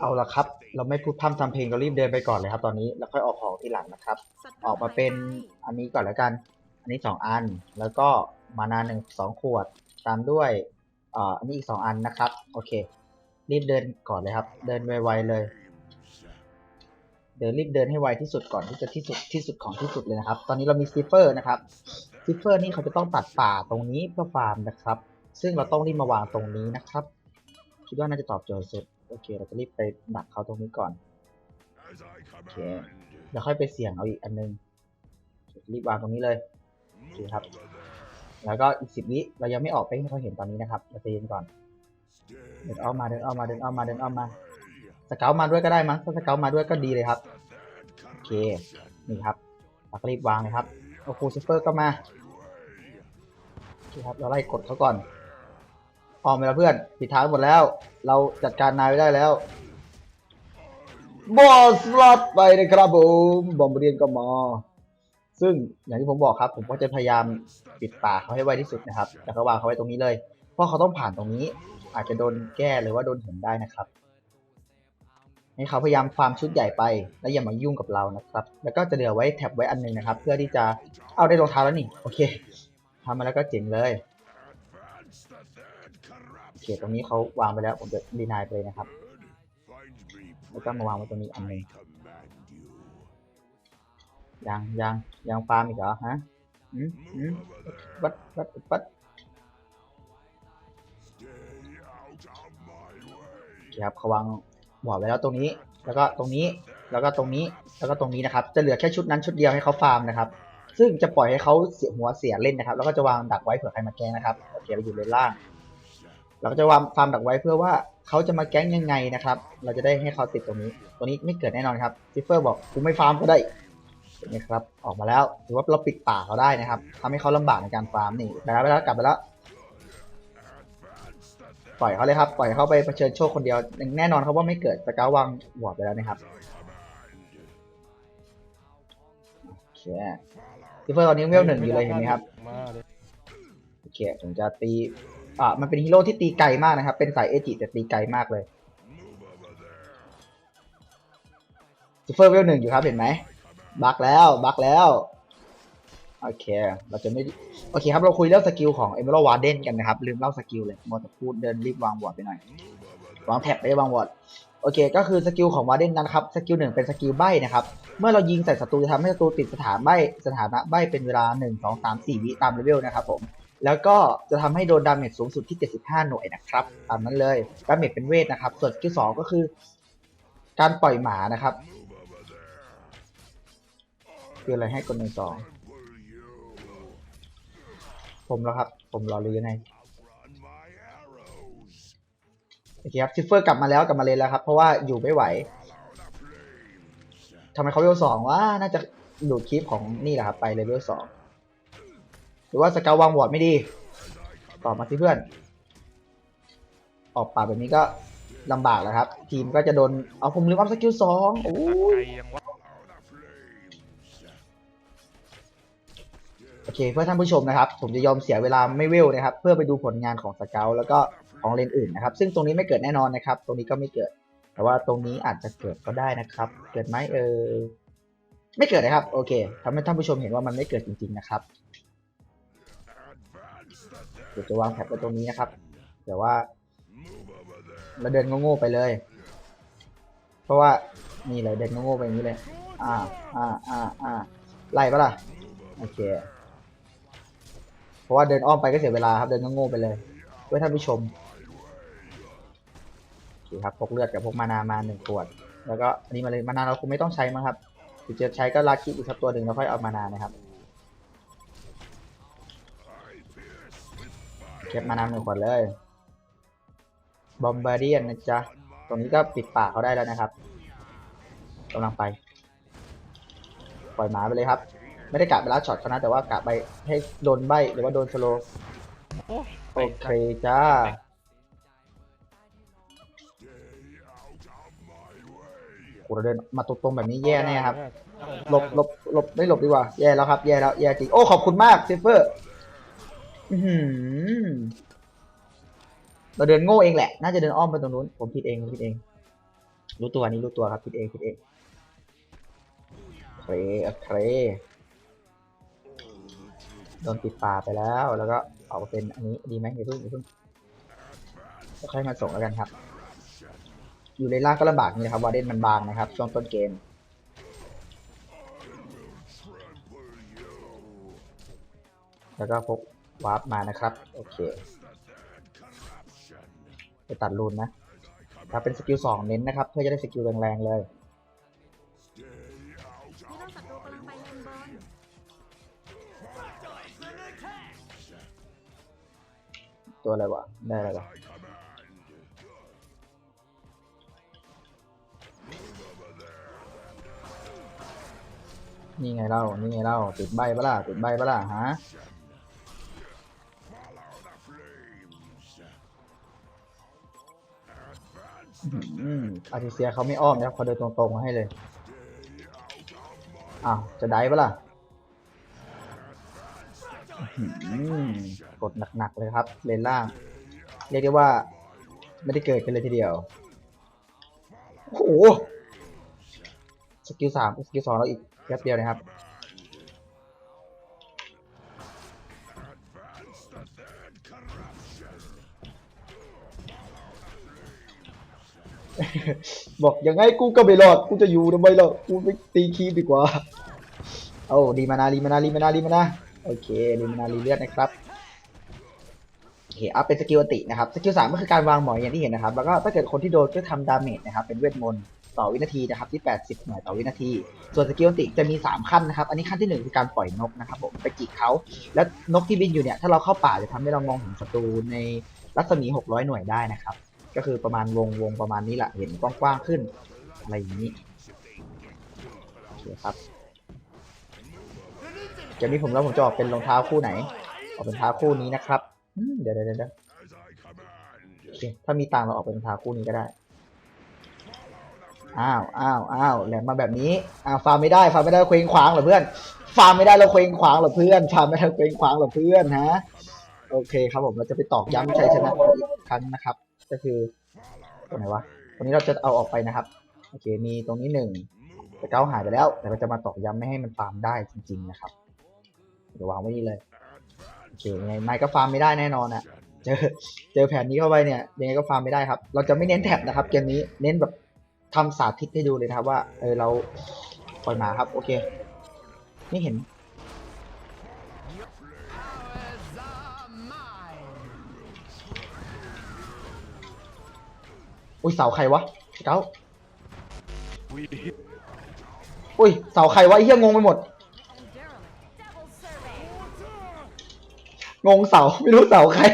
เอาละครับ เราไม่พูดพร่ำทำเพลงเรารีบเดินไปก่อนเลยครับ ตอนนี้แล้วค่อยออกของทีหลังนะครับ ออกมาเป็นอันนี้ก่อนแล้วกัน อันนี้สองอัน แล้วก็มานาหนึ่งสองขวด ตามด้วยอ่าอันนี้อีกสองอันนะครับ โอเค รีบเดินก่อนเลยครับ เดินไวๆเลย เดินรีบเดินให้ไวที่สุดก่อนที่จะที่สุดที่สุดของที่สุดเลยนะครับ ตอนนี้เรามีซิฟเฟอร์นะครับซิฟเฟอร์นี่เขาจะต้องตัดป่าตรงนี้เพื่อฟาร์มนะครับ ซึ่งเราต้องรีบมาวางตรงนี้นะครับ คิดว่าน่าจะตอบโจทย์สุด โอเค เราจะรีบไปดักเขาตรงนี้ก่อน โอเคเดี๋ยวค่อยไปเสี่ยงเอาอีกอันนึง รีบวางตรงนี้เลย โอเคครับ แล้วก็อีกสิบวิเรายังไม่ออกไปให้เขาเห็นตอนนี้นะครับ เราใจเย็นก่อน เดินอ้อมมา เดินอ้อมมา เดินอ้อมมา เดินอ้อมมา สเกลมาด้วยก็ได้มั้ง ถ้าสเกลมาด้วยก็ดีเลยครับ โอเค นี่ครับเราก็รีบวางเลยครับ โอ้โหซิฟเฟอร์ก็มา โอเคครับ เราไล่กดเขาก่อน ออกไปแล้วเพื่อนปิดท้ายหมดแล้ว เราจัดการนายไว้ได้แล้ว บอสลอดไปนะครับผมบอมเรียนก็มาซึ่งอย่างที่ผมบอกครับ ผมก็จะพยายามปิดปากเขาให้ไวที่สุดนะครับแล้วก็วางเขาไว้ตรงนี้เลย เพราะเขาต้องผ่านตรงนี้ อาจจะโดนแก้หรือว่าโดนเห็นได้นะครับให้เขาพยายามฟาร์มชุดใหญ่ไป แล้วอย่ามายุ่งกับเรานะครับ แล้วก็จะเหลือไว้แท็บไว้อันหนึงนะครับ เพื่อที่จะเอาได้รองเท้าแล้วนี่ โอเคทำมาแล้วก็เจ๋งเลย เคตรงนี้เขาวางไปแล้วผมจะดีนายไปเลยนะครับแล้วก็มาวางไว้ตรงนี้อันหนึงยังยังยังฟาร์มอีกเหรอฮะอืมอืมปัดปัดปัดครับเขาวางบอดไว้แล้วตรงนี้ แล้วก็ตรงนี้แล้วก็ตรงนี้แล้วก็ตรงนี้นะครับ จะเหลือแค่ชุดนั้นชุดเดียวให้เขาฟาร์มนะครับ ซึ่งจะปล่อยให้เขาเสียหัวเสียเล่นนะครับ แล้วก็จะวางดักไว้เผื่อใครมาแกล้งนะครับโอเคเราอยู่เลนล่าง เราก็จะวางฟาร์มดักไว้เพื่อว่าเขาจะมาแก๊งยังไงนะครับ เราจะได้ให้เขาติดตรงนี้ ตัวนี้ไม่เกิดแน่นอนครับซิฟเฟอร์บอกกูไม่ฟาร์มก็ได้เห็นไหมครับ ออกมาแล้วถือว่าเราปิดป่าเขาได้นะครับทำให้เขาลำบากในการฟาร์มนี่ไปแล้วไปแล้วกลับไปแล้ว ปล่อยเขาเลยครับ ปล่อยเขาไปเผชิญโชคคนเดียว แน่นอนครับว่าไม่เกิดสกาวางหัวไปแล้วนะครับโอเคซิฟเฟอร์ตอนนี้เวลหนึ่งอยู่เลยเห็นไหมครับโอเคผมจะตี อ่ามันเป็นฮีโร่ที่ตีไกลมากนะครับ เป็นสายเอจิแต่ตีไกลมากเลยซิฟเฟอร์เวลหนึ่งอยู่ครับเห็นไหมบักแล้วบักแล้วโอเค เราจะไม่โอเคครับเราคุยเรื่องสกิลของ Emerald Warden กันนะครับ ลืมเล่าสกิลเลยมัวแต่พูดเดินรีบวางบอร์ดไปหน่อยวางแท็บไปวางบอร์ดโอเค ก็คือสกิลของ Warden นะครับสกิลหนึ่งเป็นสกิลใบนะครับ เมื่อเรายิงใส่ศัตรูจะทำให้ศัตรูติดสถานใบสถานะใบเป็นเวลา1 2 3 4วิตามเลเวลนะครับผม แล้วก็จะทำให้โดนดาเมจสูงสุดที่ 75 หน่วยนะครับตามนั้นเลยดาเมจเป็นเวทนะครับ ส่วนสกิลสองก็คือ การปล่อยหมานะครับคืออะไรให้กดหนึ่งสองผมแล้วครับ ผมรอรู้ยังไงโอเคครับซิฟเฟอร์กลับมาแล้วกลับมาเลยแล้วครับ เพราะว่าอยู่ไม่ไหวทำไมเขาเลเวลสองวะน่าจะดูดคลิปของนี่แหละครับ ไปเลเวลสอง รือว่าสเกลวางวอร์ดไม่ดีตอบมาสิเพื่อน ออกปากแบบนี้ก็ลำบากแล้วครับ ทีมก็จะโดน เอาผมลืมอัพสกิลสองโอ้ยไกลยังวะโอเคเพื่อท่านผู้ชมนะครับ ผมจะยอมเสียเวลาไม่เวลนะครับ เพื่อไปดูผลงานของสเกลแล้วก็ของเลนอื่นนะครับ ซึ่งตรงนี้ไม่เกิดแน่นอนนะครับ ตรงนี้ก็ไม่เกิด แต่ว่าตรงนี้อาจจะเกิดก็ได้นะครับ เกิดไหมเออไม่เกิดนะครับ โอเคทำให้ท่านผู้ชมเห็นว่ามันไม่เกิดจริงๆนะครับ เดี๋ยวจะวางแท็บไว้ตรงนี้นะครับเดี๋ยวว่าเราเดินโง่ๆไปเลย เพราะว่านี่เลยเดินโง่ๆไปอย่างนี้เลย อ่าอ่าอ่าอ่าไล่ปะล่ะโอเคเพราะว่าเดินอ้อมไปก็เสียเวลาครับเดินโง่ๆไปเลยเพื่อท่านผู้ชมโอเคครับพกเลือดกับพกมานามาหนึ่งขวด แล้วก็อันนี้มาเลยมานาเราคงไม่ต้องใช้มั้งครับถึงจะใช้ก็ลาคิอีกสักตัวหนึ่งแล้วค่อยเอามานานะครับ ก็บมานาหนึ่งขวดเลย บอมบาร์เดียนนะจ๊ะ ตรงนี้ก็ปิดปากเขาได้แล้วนะครับกำลังไป ปล่อยหมาไปเลยครับ ไม่ได้กะไปแล้วช็อตเขานะ แต่ว่ากะไปให้โดนใบหรือว่าโดนสโลว์โอ้ยโอเคจ้าโหเราเดินมาตรงๆแบบนี้แย่แน่ครับ หลบหลบหลบไม่หลบดีกว่า แย่แล้วครับ แย่แล้ว แย่จริง โอ้ ขอบคุณมากซิฟเฟอร์อื้อหือ เราเดินโง่เองแหละ น่าจะเดินอ้อมไปตรงนู้น ผมผิดเองผมผิดเอง รู้ตัวนี้รู้ตัวครับคิดเองคิดเองเครเครโดนปิดป่าไปแล้ว แล้วก็ออาเป็นอันนี้ดีไหมอย่าเพิ่งอย่าเพิ่งก็ค่อยมาส่งแล้วกันครับ อยู่ในล่างก็ลำบากนี่นะครับวาเดนมันบางนะครับ ช่วงต้นเกมแล้วก็พก วาร์ปมานะครับ โอเค ไปตัดรูนนะ ถ้าเป็นสกิลสองเน้นนะครับ เพื่อจะได้สกิลแรงๆเลยฮีโร่ศัตรูกำลังไปเลนบนตัวอะไรวะ ได้อะไรวะนี่ไงเล่า นี่ไงเล่าติดใบปล่ะติดใบปล่ะฮะ อาติเซียเขาไม่อ้อมนะครับเขาเดินตรงๆมาให้เลยอ้าวจะได้ปะล่ะกดหนักๆเลยครับ เลนล่าง เรียกได้ว่า ไม่ได้เกิดกันเลยทีเดียว โอ้โห สกิลสามสกิลสองเราอีกแป๊บเดียวนะครับ บอกยังไงกูก็ไม่รอดกูจะอยู่ทำไมล่ะกูไปตีคีบดีกว่าเอาดีมานารีมานารีมานารีมานาโอเครีมานารีเลือดนะครับโอเคอัพเป็นสกิลอันตินะครับสกิลสามก็คือการวางหมอยอย่างที่เห็นนะครับแล้วก็ถ้าเกิดคนที่โดนก็ทำดาเมจนะครับเป็นเวทมนต์ต่อวินาทีนะครับที่ 80 หน่วยต่อวินาที ส่วนสกิลอันติจะมี 3 ขั้นนะครับ อันนี้ขั้นที่ 1 คือการปล่อยนกนะครับผมไปจิกเขาแล้วนกที่บินอยู่เนี่ยถ้าเราเข้าป่าจะทำให้เรามองเห็นศัตรูในรัศมี 600 หน่วยได้นะครับ ก็คือประมาณวงวงประมาณนี้แหละเห็นกว้างๆขึ้น อะไรอย่างนี้โอเคครับเกมนี้ผมแล้วผมจะออกเป็นรองเท้าคู่ไหน ออกเป็นเท้าคู่นี้นะครับเดี๋ยวเดี๋ยวเดี๋ยวถ้ามีตังเราออกเป็นรองเท้าคู่นี้ก็ได้อ้าวอ้าวอ้าวแหลมมาแบบนี้อ้าวฟาร์มไม่ได้ฟาร์มไม่ได้เคว้งขวางเหรอเพื่อน ฟาร์มไม่ได้เราเคว้งขวางเหรอเพื่อน ฟาร์มไม่ได้เคว้งขวางเหรอเพื่อนฮะ โอเคครับผมเราจะไปตอกย้ำชัยชนะอีกครั้งนะครับ ก็คือตรงไหนวะตรงนี้เราจะเอาออกไปนะครับโอเคมีตรงนี้หนึ่งแต่เก้าหายไปแล้ว แต่เราจะมาตอกย้ำไม่ให้มันฟาร์มได้จริง ๆ นะครับเดี๋ยววางไว้นี่เลยโอเคยังไงไม่ก็ฟาร์มไม่ได้แน่นอนอะเจอเจอแผนนี้เข้าไปเนี่ยยังไงก็ฟาร์มไม่ได้ครับ เราจะไม่เน้นแท็บนะครับเกมนี้เน้นแบบทำสาธิตให้ดูเลยนะครับว่าเออเราปล่อยหมาครับ โอเคไม่เห็น อุ้ยเสาใครวะเก้าอุ้ยเสาใครวะไอ้เหี้ยงงไปหมด Devil Survey งงเสาไม่รู้เสาใคร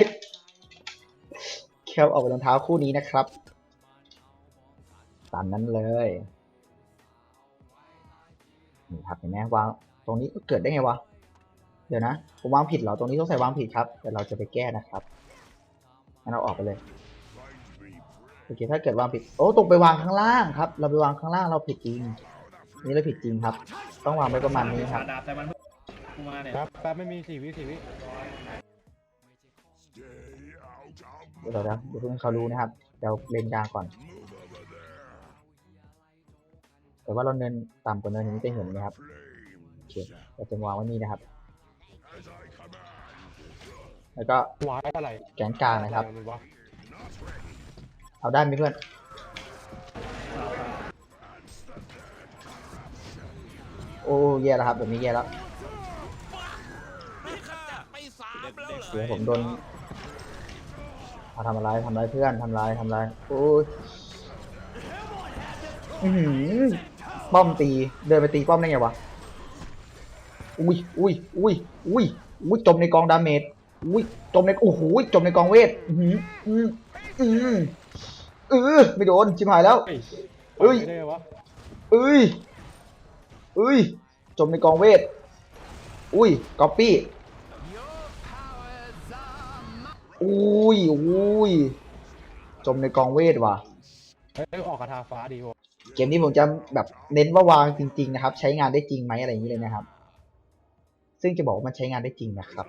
แคปออกเป็นรองเท้าคู่นี้นะครับตามนั้นเลยนี่ครับเห็นไหมวางตรงนี้เกิดได้ไงวะเดี๋ยวนะผมวางผิดเหรอตรงนี้ต้องใส่วางผิดครับแต่เราจะไปแก้นะครับงั้นเราออกไปเลยโอเคถ้าเกิดวางผิด โอ้ตกไปวางข้างล่างครับ เราไปวางข้างล่างเราผิดจริง นี่เราผิดจริงครับ ต้องวางไว้ประมาณนี้ครับดาบแต่มันกูมาเนี่ยครับแป๊บไม่มีสี่วิสี่วิเดี๋ยวเดี๋ยวเดี๋ยวเพิ่งให้เขารู้นะครับเดี๋ยวเลนกลางก่อน แต่ว่าเราเนินต่ำกว่าเนินนี้จะเห็นไหมครับโอเคเราจะวางไว้นี่นะครับ แล้วก็วายอะไรแกนกลางนะครับอไว เอาได้ไหมเพื่อนโอ้แย่แล้วครับแบบนี้แย่แล้วเดี๋ยวผมโดนเอาทำอะไรทำอะไรเพื่อนทำอะไรทำอะไรโอ้ยป้อมตี เดินไปตีป้อมได้ไงวะ อุ้ยอุ้ยอุ้ยอุ้ยอุ้ยจมในกองดาเมจ อุ้ยจมในโอ้โหจมในกองเวท อืออืออือ เออไม่โดนชิบหายแล้วเฮ้ยเอ้ยไม่ได้วะเอ้ยเอ้ยจมในกองเวท อุ้ยก๊อปปี้อุ้ยอุ้ยจมในกองเวทว่ะเฮ้ยออกกระทาฟ้าดีวะเกมนี้ผมจะแบบเน้นว่าวางจริง ๆ นะครับ ใช้งานได้จริงไหมอะไรอย่างนี้เลยนะครับ ซึ่งจะบอกว่ามันใช้งานได้จริงนะครับ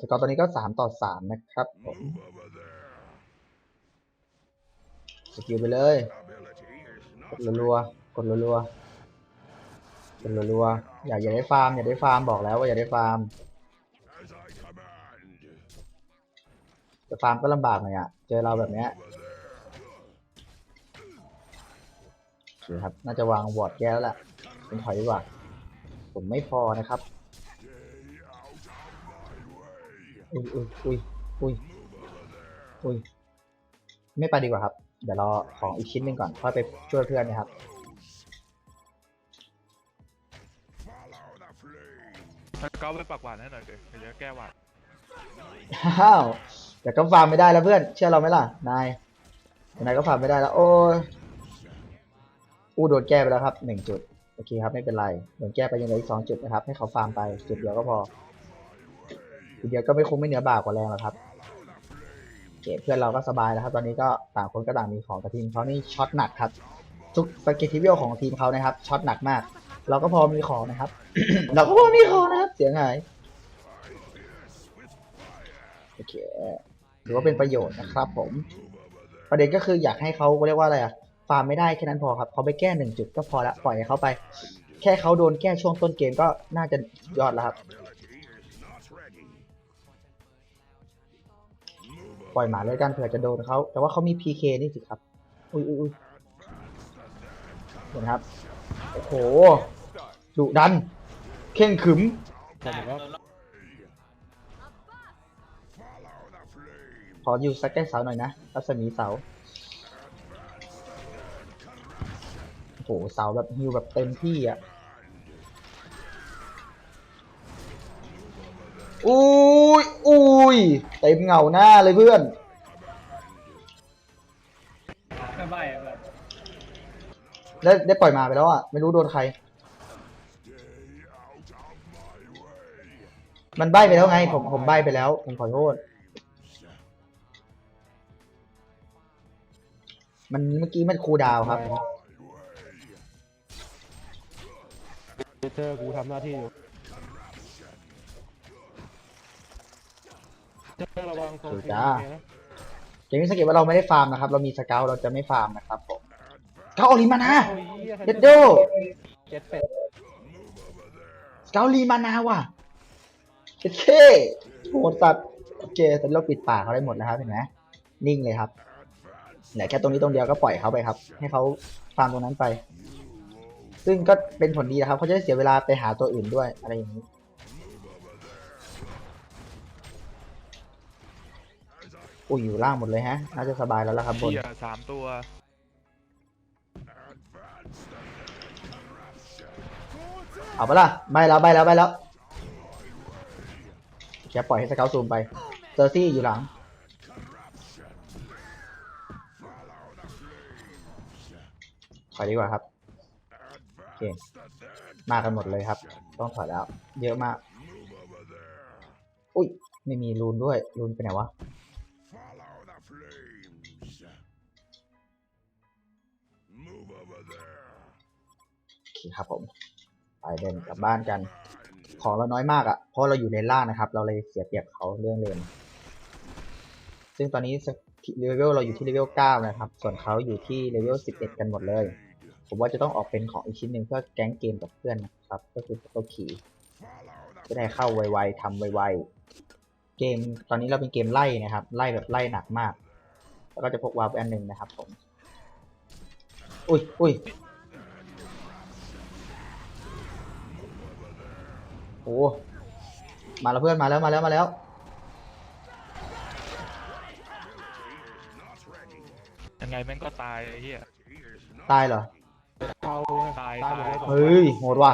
สกอร์ตอนนี้ก็สามต่อสามนะครับผมสกิลไปเลย กดรัวๆกดรัวๆกดรัวๆอย่าอย่าได้ฟาร์มอย่าได้ฟาร์มบอกแล้วว่าอย่าได้ฟาร์มจะฟาร์มก็ลำบากหน่อยอะ เจอเราแบบเนี้ยคครับ น่าจะวางวอร์ดแก้แล้วแหละเป็นถอยดีกว่า ผมไม่พอนะครับ อุ้ยอุ้ยอุ้ยอุ้ยอุ้ยไม่ไปดีกว่าครับ เดี๋ยวรอของอีกชิ้นหนึ่งก่อนค่อยไปช่วยเพื่อนนะครับแล้วก็ไปปักหวานให้หน่อยเดี๋ยวเดี๋ยวจะแก้หวานอ้าวแต่ก็ฟาร์มไม่ได้แล้วเพื่อน เชื่อเราไหมล่ะ นาย นายก็ฟาร์มไม่ได้แล้ว โอ้ยอู้โดนแก้ไปแล้วครับหนึ่งจุด โอเคครับไม่เป็นไร โดนแก้ไปยังเหลืออีกสองจุดนะครับ ให้เขาฟาร์มไปจุดเดียวก็พอ จุดเดียวก็ไม่คงไม่เหนือบ่ากว่าแรงหรอกครับเคเพื่อนเราก็สบายแล้วครับ ตอนนี้ก็ต่างคนก็ต่างมีของแต่ทีมเขานี่ช็อตหนักครับ ทุกสกิลทิวิลของทีมเขานะครับช็อตหนักมาก เราก็พอมีของนะครับ เราก็พอมีของนะครับ เสียงหายโอเคถือว่าเป็นประโยชน์นะครับผม ประเด็นก็คืออยากให้เขาเรียกว่าอะไรอะฟาร์มไม่ได้แค่นั้นพอครับเขาไปแก้หนึ่งจุดก็พอละปล่อยให้เขาไป แค่เขาโดนแก้ช่วงต้นเกมก็น่าจะยอดแล้วครับ ปล่อยหมาเลยกันเผื่อจะโดนเขาแต่ว่าเขามี PK นี่สิครับ อุ้ยอุ้ยเห็นครับ โอ้โหดุดัน เข่งขึมผมบอกว่าขออยู่สักใกล้เสาหน่อยนะรัศมีเสาโอ้โหเสาแบบฮิวแบบเต็มที่อะอุ้ ยอุ้ยเต็มเงาหน้าเลยเพื่อนไม่ใบอะแบบได้ได้ปล่อยมาไปแล้วอะ ไม่รู้โดนใคร มันใบไปแล้วไง ผมผมใบไปแล้ว ผมขอโทษ มันเมื่อกี้มันคูลดาวน์ครับ เจอกูทำหน้าที่อยู่ ระวังโซนถูกเทียจ้าโอเคนะเกมนี้สังเกตว่าเราไม่ได้ฟาร์มนะครับ เรามีสเกลเราจะไม่ฟาร์มนะครับผมสเกลออริมานาโอ้ยหี้ยเด็ดโดเจ็ดเป็ดสเกลลีมานาว่ะเจ็ดเคโหดสัตว์โอเคตอนนี้เราปิดปากเขาได้หมดแล้วครับเห็นไหมนิ่งเลยครับเหลือแค่ตรงนี้ตรงเดียวก็ปล่อยเขาไปครับ ให้เขาฟาร์มตรงนั้นไป ซึ่งก็เป็นผลดีนะครับเขาจะได้เสียเวลาไปหาตัวอื่นด้วยอะไรอย่างนี้ อุ้ยอยู่ล่างหมดเลยฮะ น่าจะสบายแล้วล่ะครับบนเที่ยสามตัว เอาปะล่ะใบแล้วใบแล้วใบแล้วแค่ปล่อยให้สเกลซูมไป เซอร์ซี่อยู่หลัง ถอยดีกว่าครับ โอเค มากันหมดเลยครับ ต้องถอยแล้ว เยอะมาก อุ้ย ไม่มีรูนด้วย รูนไปไหนวะ เคครับผม ไปเดินกลับบ้านกัน ของเราน้อยมากอะ่ะ เพราะเราอยู่เลนล่างนะครับ เราเลยเสียเปรียบเขาเรื่องเลน ซึ่งตอนนี้เลเวลเราอยู่ที่เลเวล9นะครับ ส่วนเขาอยู่ที่เลเวล11 กันหมดเลย ผมว่าจะต้องออกเป็นของอีกชิ้นหนึ่งเพื่อแก๊งเกมกับเพื่อนนะครับ ก็คือตัวขี่จะได้เข้าไวๆทำไวๆ เกมตอนนี้เราเป็นเกมไล่นะครับ ไล่แบบไล่หนักมาก แล้วก็จะพกวาร์ปอันหนึ่งนะครับผม อุ้ยอุ้ย อ้มาแล้วเพื่อนมาแล้วมาแล้วมาแล้ว ยังไงแม่งก็ตายไอ้เหี้ยตายเหรอ เอาตายตายหมดเลยตายเฮ้ยโหดว่ะ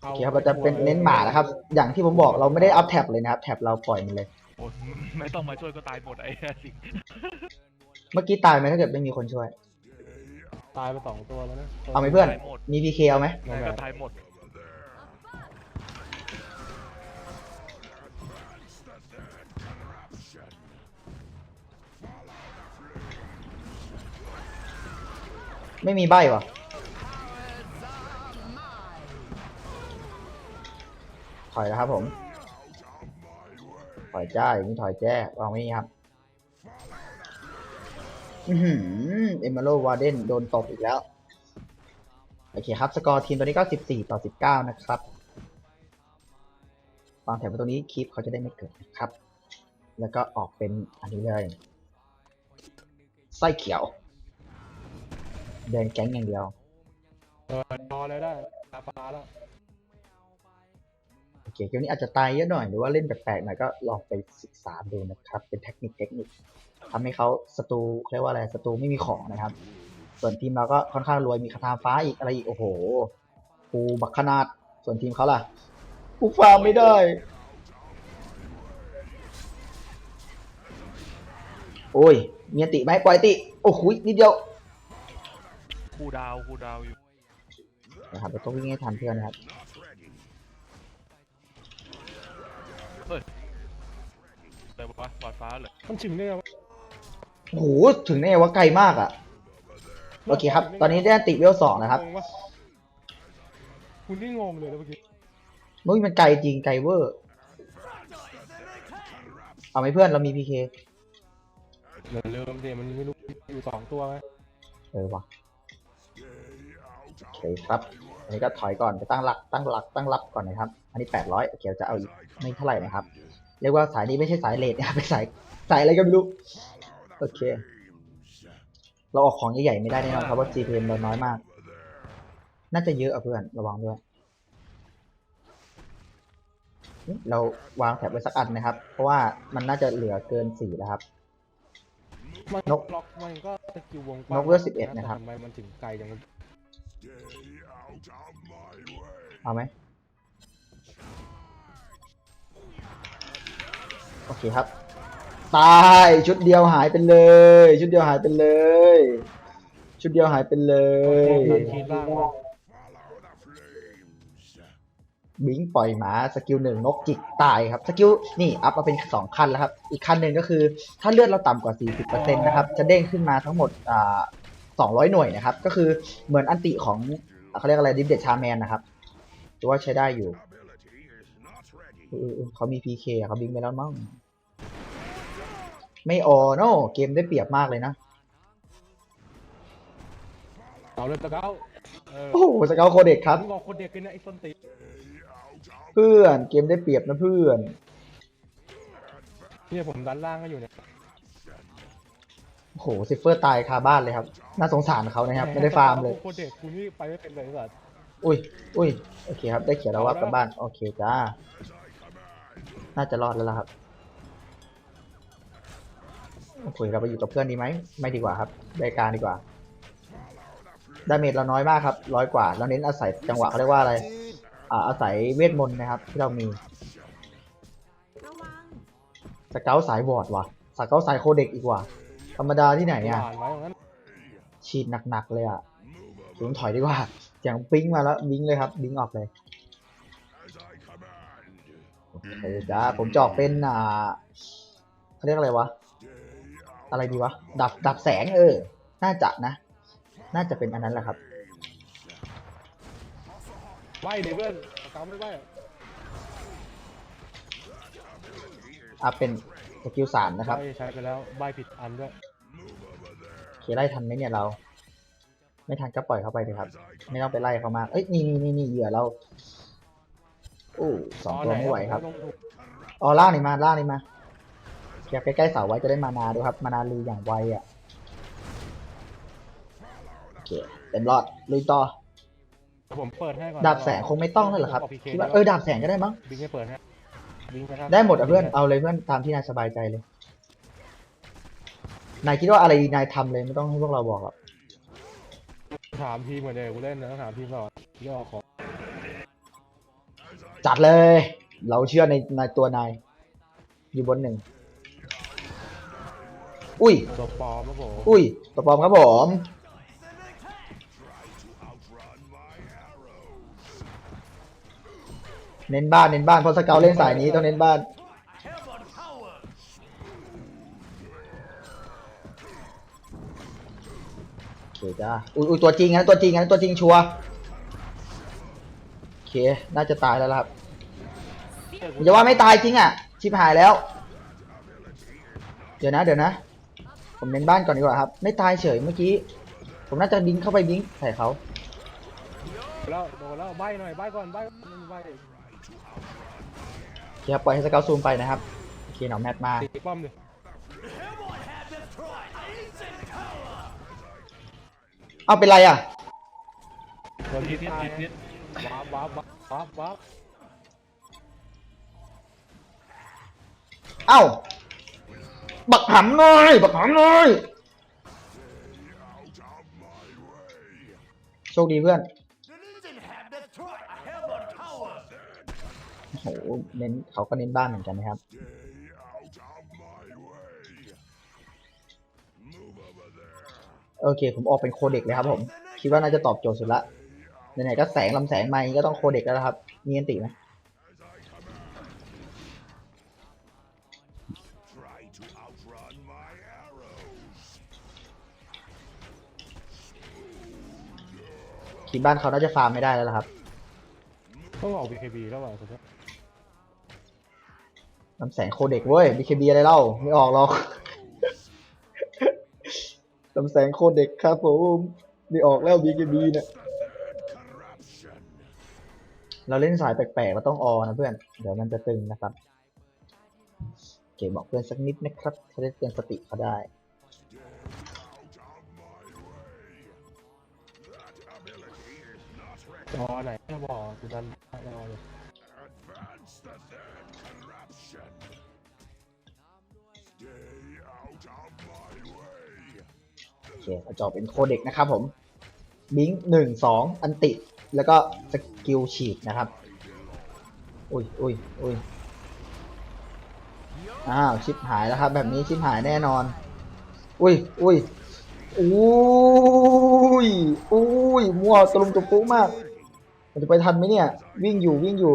เอาโอเคครับเราจะเป็นเน้นหมานะครับ อย่างที่ผมบอกเราไม่ได้อัพแท็บเลยนะครับ แท็บเราปล่อยมันเลย โอ้ยไม่ต้องมาช่วยก็ตายหมดไอ้เหี้ยสิเมื่อกี้ตายไหมถ้าเกิดไม่มีคนช่วย ตายไปสองตัวแล้วนะเอาไหมเพื่อน ตายหมดมีพีเคเอาไหมยังไงก็ตายหมด ไม่มีใบวะถอยแล้วครับผม ถอยจ้าอย่างนี้ถอยแจ้วางไว้นี่ครับอือหือเอมเมโรวาเดนโดนตบอีกแล้ว โอเคครับ สกอร์ทีมตัวนี้ก็14 ต่อ 19 นะครับวางแถบไว้ตรงนี้คลิปเขาจะได้ไม่เกิดนะครับ แล้วก็ออกเป็นอันนี้เลยไส้เขียว เดินแก๊งอย่างเดียวเออรอเลยได้ตาปลาแล้วโอเคเกมนี้อาจจะตายเยอะหน่อยหรือว่าเล่นแปลกๆหน่อยก็ลองไปศึกษาดูนะครับ เป็นเทคนิคเทคนิคทำให้เขาศัตรูเขาเรียกว่าอะไรศัตรูไม่มีของนะครับ ส่วนทีมเราก็ค่อนข้างรวยมีคาถาฟ้าอีกอะไรอีกโอ้โหกูบักขนาดส่วนทีมเขาล่ะกูฟาร์มไม่ได้โอ้ยมีอันติไหมปล่อยติ โอ้โหนิดเดียว คูดาวคูดาวอยู่นะครับเราต้องวิ่งให้ทันเพื่อนนะครับแต่ว่าหวาดฟ้าเลยมันถึงได้ไงวะโอ้โหถึงแน่ว่าไกลมากอะโอเคครับ ตอนนี้ได้อันติเวลสองนะครับงงปะคุณนี่งงเลยนะเมื่อกี้มุ้ยมันไกลจริงไกลเวอร์ เอาไหมเพื่อนเรามีพีเคเหมือนเริ่มเดมันไม่รู้อยู่สองตัวไงเออว่ะ โอเคครับ อันนี้ก็ถอยก่อนไปตั้งหลักตั้งหลักตั้งรับก่อนนะครับ อันนี้แปดร้อยโอเคเราจะเอาอีกไม่เท่าไหร่นะครับ เรียกว่าสายนี้ไม่ใช่สายเลทนะครับเป็นสายสายอะไรก็ไม่รู้โอเค เราออกของใหญ่ๆไม่ได้แน่นอนครับว่า GPM เราน้อยมาก น่าจะเยอะอะเพื่อนระวังด้วยเอ๊ะเราวางแถบไว้สักอันนะครับ เพราะว่ามันน่าจะเหลือเกินสี่แล้วครับ มันนก ล็อกมันก็สกิลวงกนกเวล11นะครับแต่ทำไมมันถึงไกลจังวะ เอาไหมโอเคครับ ตายชุดเดียวหายไปเลย ชุดเดียวหายไปเลย ชุดเดียวหายไปเลยโดนคีดล่างมาบิงปล่อยหมาสกิลหนึ่งนกจิกตายครับสกิลนี่อัพมาเป็นสองขั้นแล้วครับ อีกขั้นหนึ่งก็คือ ถ้าเลือดเราต่ำกว่า 40%นะครับ จะเด้งขึ้นมาทั้งหมดอ่า 200 หน่วยนะครับ ก็คือเหมือนอันติของเขาเรียกอะไรดิฟเดชาแมนนะครับถือว่าใช้ได้อยู่เออเออเขามี PK อะเขาบิงไปแล้วมั้งไม่ออโนเกมได้เปรียบมากเลยนะเอาเลยตะเก้าเออโอ้โหสเกลโคเด็กครับมึงบอกคนเด็กกันนะไอ้ส้นตีนเพื่อนเกมได้เปรียบนะเพื่อนเนี่ยผมดันล่างก็อยู่เนี่ย โอ้โหซิฟเฟอร์ตายคาบ้านเลยครับ น่าสงสารเขานะครับ ไม่ได้ฟาร์มเลยคนเด็กกูนี่ไปไม่เป็นเลยไอ้สัตว์อุ้ยอุ้ยโอเคครับ ได้เขียนแล้วว่ากลับบ้าน โอเคจ้า น่าจะรอดแล้วล่ะครับคุยเราไปอยู่กับเพื่อนดีไหม ไม่ดีกว่าครับได้กลารดีกว่า ดาเมจเราน้อยมากครับ ร้อยกว่า เราเน้นอาศัยจังหวะเขาเรียกว่าอะไร อ่า อาศัยเวทมนต์นะครับ ที่เรามีระวังสเกลสายวอร์ดว่ะสเกลสายโคเด็กอีกว่ะธ รรมดาที่ไหนอะ หวานไว้อย่างนั้นฉีดหนักๆเลยอะถึงถอยดีกว่า อย่างปิ้งมาแล้วบิงเลยครับ บิงออกเลยโอเคจ้าผมจอกเป็นอ่าเขาเรียกอะไรวะ อะไรดีวะ ดับดับแสงเออ น่าจะนะ น่าจะเป็นอันนั้นแหละครับไหวเลยเพื่อนก้าไม่ไหวอะเป็นสกิลสามนะครับใช้ไปแล้วใบผิดอันด้วย เคไล่ทันไหมเนี่ยเรา ไม่ทันก็ปล่อยเขาไปเลยครับ ไม่ต้องไปไล่เขามากเอ้ยนี่นี่นี่นี่เหยื่อเราโอ้สองตัวไม่ไหวครับลงถูกอ๋อล่างนี่มาล่างนี่มาเก็บใกล้ๆเสาไว้จะได้มานาด้วยครับ มานาลีอย่างไวอะโอเคเต็มรอดลุยต่อเดี๋ยวผมเปิดให้ก่อนดาบแสงคงไม่ต้องแล้วเหรอครับก PK คิดว่าเออดาบแสงก็ได้มั้งบิงให้เปิดให้บิงไปครับได้หมดอะเพื่อน เอาเลยเพื่อนตามที่นายสบายใจเลย นายคิดว่าอะไรดีนายทำเลยไม่ต้องให้พวกเราบอกหรอกถามทีมก่อนเลยกูเล่นนะต้องถามทีมก่อนที่ออกของจัดเลย เราเชื่อในในตัวนาย อยู่บนหนึ่ง อุ้ย ตัวปลอมครับผมอุ้ยตัวปลอมครับผม เน้นบ้านเน้นบ้านเพราะสเกลเล่นสายนี้ต้องเน้นบ้าน โอเคจ้าอุ้ยอุ้ยตัวจริงนะตัวจริงนะตัวจริงชัวร์โอเค น่าจะตายแล้วล่ะครับอย่าว่าไม่ตายจริงอะ ชิบหายแล้ว เดี๋ยวนะ เดี๋ยวนะ ผมเน้นบ้านก่อนดีกว่าครับ ไม่ตายเฉยเมื่อกี้ ผมน่าจะบิงเข้าไปบิงใส่เขาแล้วโดนแล้วใบหน่อยใบก่อนใบใบโอเคครับปล่อยให้สเกลซูมไปนะครับ โอเคหนอแมทมาตีป้อมดิ เอาเป็นไรอะโดนพิษตายพิษพิษวาร์ปวาร์ปวาร์ปวาร์ปเอ้าบักหำหน่อยบักหำหน่อยโชคดีเพื่อนโอ้โหเน้นเขาก็เน้นบ้านเหมือนกันนะครับ โอเค ผมออกเป็นโคเด็กเลยครับผม คิดว่าน่าจะตอบโจทย์สุดละไหนๆก็แสงลำแสงมาอย่างนี้ก็ต้องโคเด็กแล้วนะครับ มีอันติไหมคิดบ้านเขาน่าจะฟาร์มไม่ได้แล้วล่ะครับต้องออก BKB แล้วว่ะสุดท้ายลำแสงโคเด็กเว้ย BKB อะไรเล่า ไม่ออกหรอก ลำแสงโคเด็กครับผมไม่ออกแล้ว BKB เนี่ย เราเล่นสายแปลกๆเราต้องออนะเพื่อน เดี๋ยวมันจะตึงนะครับโอเคบอกเพื่อนสักนิดนะครับจะได้เตือนสติเขาได้ รอไหนจะบอกกูดันรอเลย เคเราจะออกเป็นโคเด็กนะครับผมบิงหนึ่งสองอันติ แล้วก็สกิลฉีดนะครับ อุ้ยอุ้ยอุ้ยอ้าวชิปหายแล้วครับ แบบนี้ชิปหายแน่นอน อุ้ยอุ้ยอุ้ยอุ้ยมั่วตลุมตุกปุ๊กมาก มันจะไปทันไหมเนี่ย วิ่งอยู่วิ่งอยู่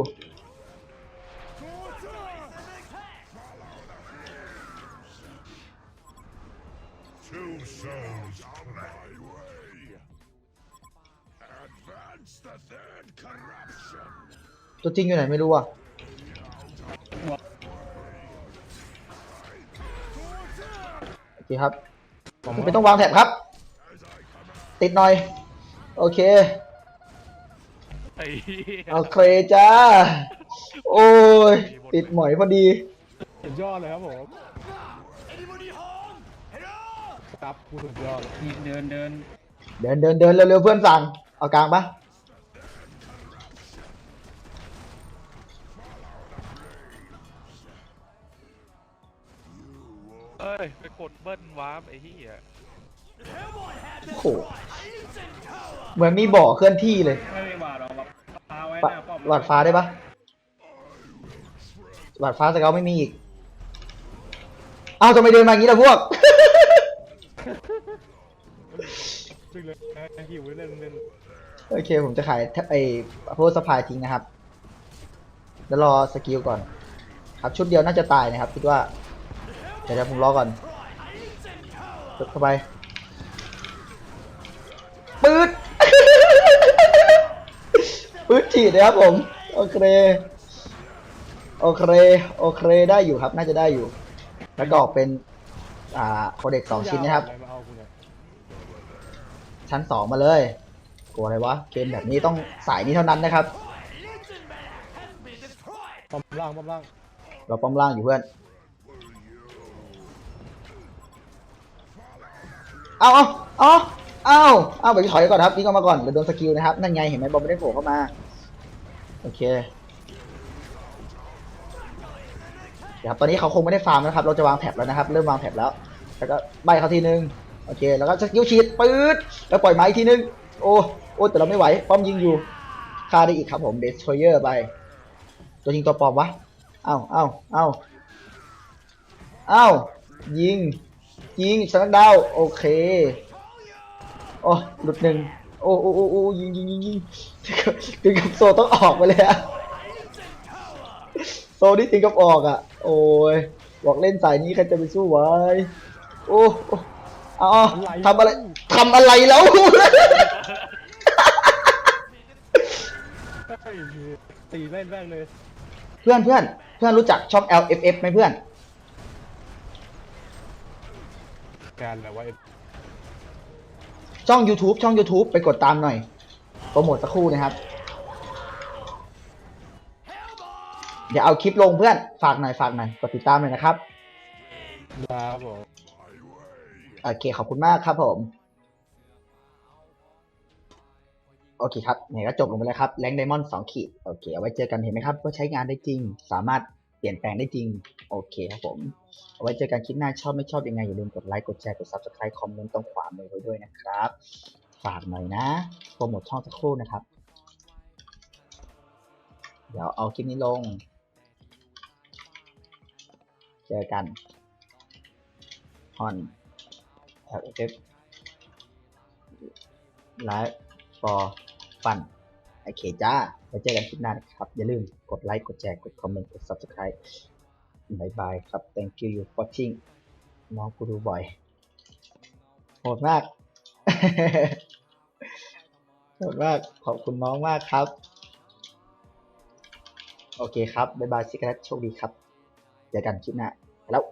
ตัวจริงอยู่ไหนไม่รู้อะโอเคครับผมไม่ต้องวางแถบครับ ติดหน่อย โอเคไอ้เหี้ยโอเคจ้า โอ้ย ติดหมอยพอดี สุดยอดเลยครับผมครับกูสุดยอดเลยนี่เดินเดินเดินเดินเดินเร็วๆเพื่อนสั่ง เอากลางปะ เอ้ย ไปกดเบิ้ลวาร์ปไอ้เหี้ยโอ้โหเหมือนมีบ่อเคลื่อนที่เลย ไม่มีบาดหรอกแบบพาไว้หปะน้าป้อมหวัดฟ้าได้ปะหวัดฟ้าสเกลไม่มีอีก เอ้าทำไมเดินมาอย่างนี้ล่ะพวกจริงเลยหิวเล่นเล่นโอเค ผมจะขายไอ้พวกสปายทิ้งนะครับแล้วรอสกิลก่อน ครับชุดเดียวน่าจะตายนะครับ คิดว่า เดี๋ยวเดี๋ยวผมรอก่อนกดเข้าไปปื๊ดปื๊ดฉีดนะครับผม โอเค โอเค โอเค ได้อยู่ครับ น่าจะได้อยู่ แล้วก็ออกเป็น อ่า โคเด็กสองชิ้นนะครับอะไรมาเอากูเนี่ยชั้นสองมาเลย กลัวอะไรวะ เกมแบบนี้ต้องสายนี้เท่านั้นนะครับ ป้อมล่าง ป้อมล่าง เราป้อมล่างอยู่เพื่อน เอาเอาเอาเอาเอาไปถอยก่อนครับวิ่งออกมาก่อนเดี๋ยวโดนสกิลนะครับนั่นไงเห็นไหมบอลไม่ได้โผล่เข้ามาโอเคเดี๋ยวครับตอนนี้เขาคงไม่ได้ฟาร์มแล้วครับ เราจะวางแท็บแล้วนะครับ เริ่มวางแท็บแล้ว แล้วก็ใบเขาทีนึงโอเค แล้วก็สกิลฉีดปื๊ดแล้วปล่อยไม้ทีนึงโอ้โอ้แต่เราไม่ไหวป้อมยิงอยู่ฆ่าได้อีกครับผมเดสโทเยอร์ไป ตัวยิงตัวปลอมวะเอ้าเอ้าเอ้าเอ้ายิง ยิงสนักดาวโอเคโอ้หลุดหนึ่งโอ้โอ้โอ้โอ้ยิงยิงยิงยิงถึงกับโซต้องออกไปเลยอะโซนี่ถึงกับออกอะโอ้ยบอกเล่นสายนี้ใครจะไปสู้ไหวโอ้โอ้เอาเอาทำอะไรทำอะไรแล้วเฮ้ยตีเล่นแม่งเลย เพื่อนเพื่อนเพื่อนรู้จักช่อง LFF ไหมเพื่อน งานอะไรวะเอ็มช่อง YouTube ช่อง YouTube ไปกดตามหน่อยโปรโมทสักครู่นะครับ เดี๋ยวเอาคลิปลงเพื่อนฝากหน่อยฝากหน่อยกดติดตามหน่อยนะครับครับผมโอเคขอบคุณมากครับผม โอเคครับเนี่ยก็จบลงไปแล้วครับแรงไดมอนด์สองขีดโอเคเอาไว้เจอกันเห็นไหมครับว่าใช้งานได้จริงสามารถเป ลี่ยนแปลงได้จริง โอเคครับผม เอาไว้เจอกันคลิปหน้าชอบไม่ชอบยังไง อย่าลืมกดไลค์กดแชร์กด subscribe คอมเมนต์ตรงขวามือไว้ด้วยนะครับ ฝากหน่อยนะโปรโมทช่องสักครู่นะครับ เดี๋ยวเอาคลิปนี้ลง เจอกันฮอน LFF ไลฟ์ for fun โอเคจ้าไว้เจอกันคลิปหน้านะครับ อย่าลืมกดไลค์ กดแชร์ กดคอมเมนต์ กด subscribe บายบายครับ thank you you for watching น้องกูดูบ่อย โหดมาก โหดมาก ขอบคุณน้องมากครับ โอเคครับบายบายสิครับโชคดีครับ เจอกันคลิปหน้าแล้ว